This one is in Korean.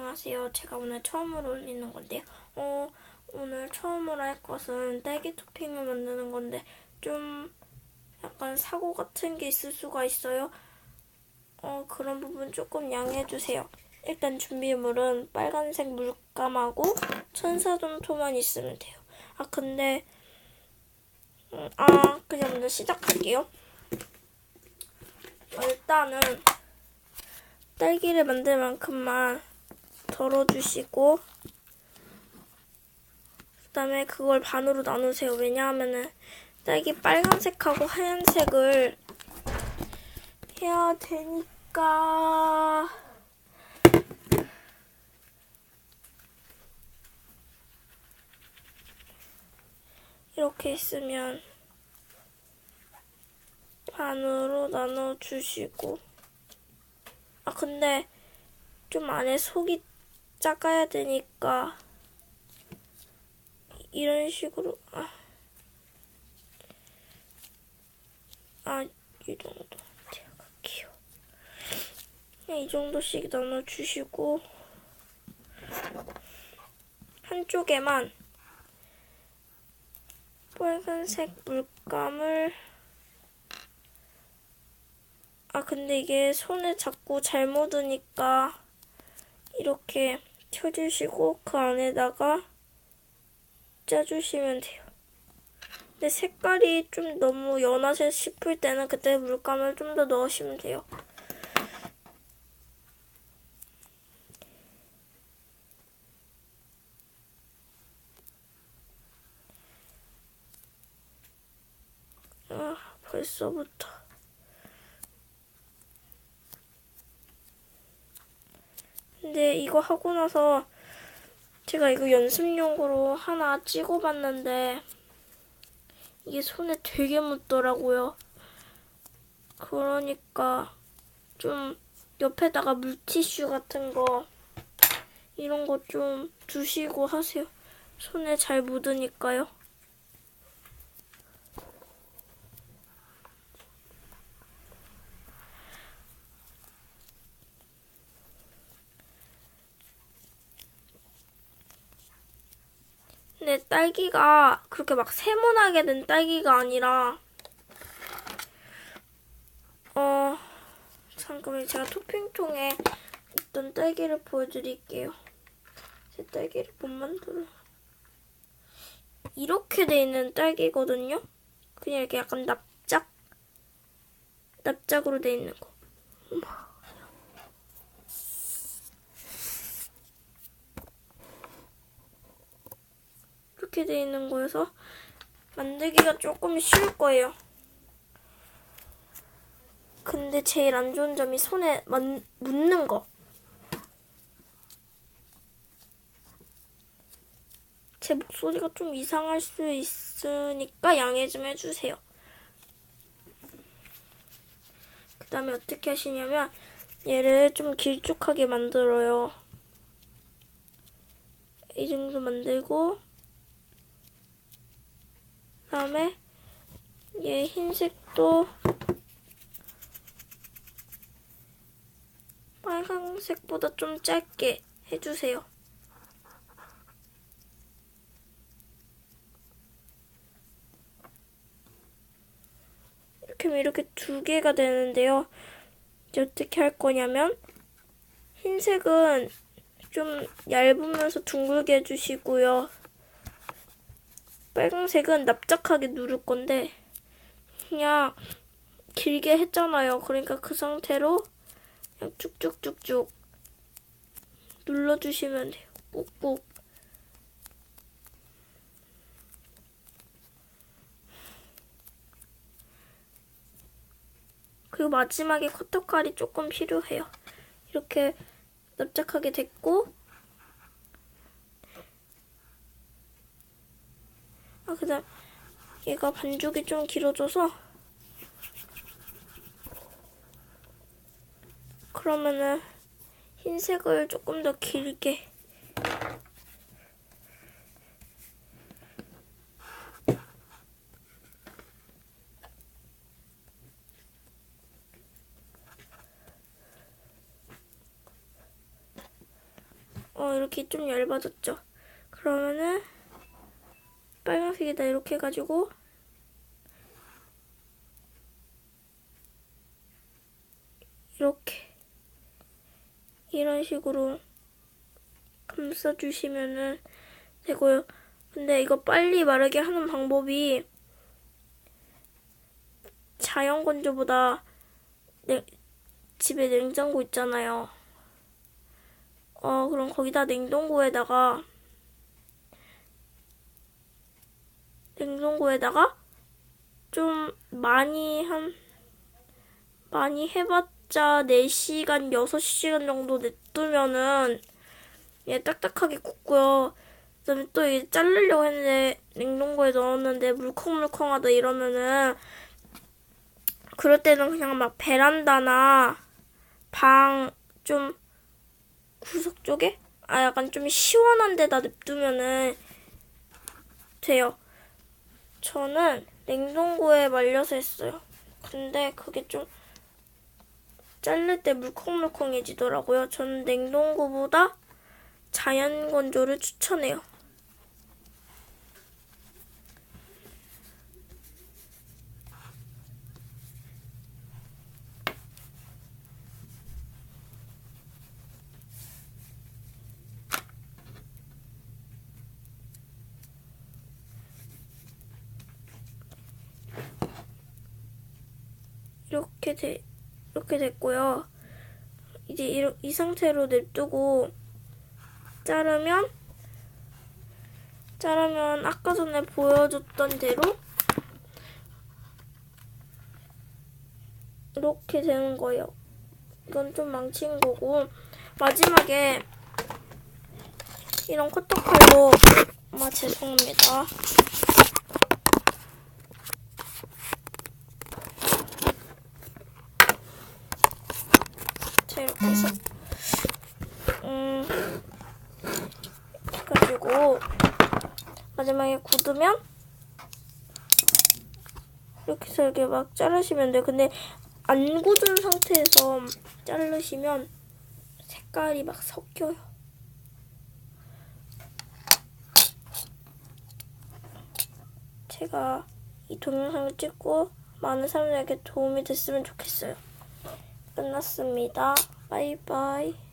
안녕하세요. 제가 오늘 처음으로 올리는 건데요. 어, 오늘 처음으로 할 것은 딸기 토핑을 만드는 건데 좀 약간 사고 같은 게 있을 수가 있어요. 어, 그런 부분 조금 양해해 주세요. 일단 준비물은 빨간색 물감하고 천사돈토만 있으면 돼요. 아, 근데 음, 아, 그냥 먼저 시작할게요. 어, 일단은 딸기를 만들 만큼만 덜어주시고 그 다음에 그걸 반으로 나누세요. 왜냐하면은 딸기 빨간색하고 하얀색을 해야 되니까 이렇게 있으면 반으로 나눠주시고 아 근데 좀 안에 속이 작아야 되니까 이런 식으로. 아, 아, 이 정도. 제가 귀여워. 그냥 이 정도씩 나눠주시고 한쪽에만 빨간색 물감을 아 근데 이게 손에 자꾸 잘 묻으니까 이렇게 켜주시고 그 안에다가 짜주시면 돼요. 근데 색깔이 좀 너무 연하세 싶을 때는 그때 물감을 좀 더 넣으시면 돼요. 아, 벌써부터. 근데 이거 하고 나서 제가 이거 연습용으로 하나 찍어봤는데 이게 손에 되게 묻더라고요. 그러니까 좀 옆에다가 물티슈 같은 거 이런 거 좀 두시고 하세요. 손에 잘 묻으니까요. 근데 딸기가 그렇게 막 세모나게 된 딸기가 아니라 어 잠깐만 제가 토핑통에 있던 딸기를 보여드릴게요. 제 딸기를 못 만들어. 이렇게 돼 있는 딸기거든요. 그냥 이렇게 약간 납작 납작으로 돼 있는 거. 이렇게 돼 있는 거여서 만들기가 조금 쉬울 거예요. 근데 제일 안 좋은 점이 손에 만, 묻는 거. 제 목소리가 좀 이상할 수 있으니까 양해 좀 해주세요. 그 다음에 어떻게 하시냐면 얘를 좀 길쭉하게 만들어요. 이 정도 만들고 그 다음에 얘 흰색도 빨간색보다 좀 짧게 해주세요. 이렇게 이렇게 두 개가 되는데요. 이제 어떻게 할 거냐면 흰색은 좀 얇으면서 둥글게 해주시고요. 빨간색은 납작하게 누를 건데 그냥 길게 했잖아요. 그러니까 그 상태로 그냥 쭉쭉쭉쭉 눌러주시면 돼요. 꾹꾹. 그리고 마지막에 커터칼이 조금 필요해요. 이렇게 납작하게 됐고 아, 그다음 얘가 반죽이 좀 길어져서 그러면은 흰색을 조금 더 길게 어, 이렇게 좀 얇아졌죠? 그러면은, 빨간색에다 이렇게 해가지고, 이렇게, 이런 식으로 감싸주시면은 되고요. 근데 이거 빨리 마르게 하는 방법이 자연 건조보다 냉- 집에 냉장고 있잖아요. 어, 그럼 거기다 냉동고에다가 냉동고에다가 좀 많이 한 많이 해봤자 4시간, 6시간 정도 냅두면은 얘 딱딱하게 굳고요. 그다음에 또 이게 자르려고 했는데 냉동고에 넣었는데 물컹물컹하다 이러면은 그럴 때는 그냥 막 베란다나 방 좀 구석 쪽에 아 약간 좀 시원한 데다 냅두면은 돼요. 저는 냉동고에 말려서 했어요. 근데 그게 좀 자를 때 물컹물컹해지더라고요. 저는 냉동고보다 자연 건조를 추천해요. 이렇게 돼, 이렇게 됐고요. 이제 이, 이 상태로 냅두고 자르면 자르면 아까 전에 보여줬던 대로 이렇게 되는 거예요. 이건 좀 망친 거고 마지막에 이런 커터칼로 엄마 죄송합니다. 해서 음 그리고 마지막에 굳으면 이렇게 해서 이렇게 막 자르시면 돼요. 근데 안 굳은 상태에서 자르시면 색깔이 막 섞여요. 제가 이 동영상을 찍고 많은 사람들에게 도움이 됐으면 좋겠어요. 끝났습니다. 바이바이.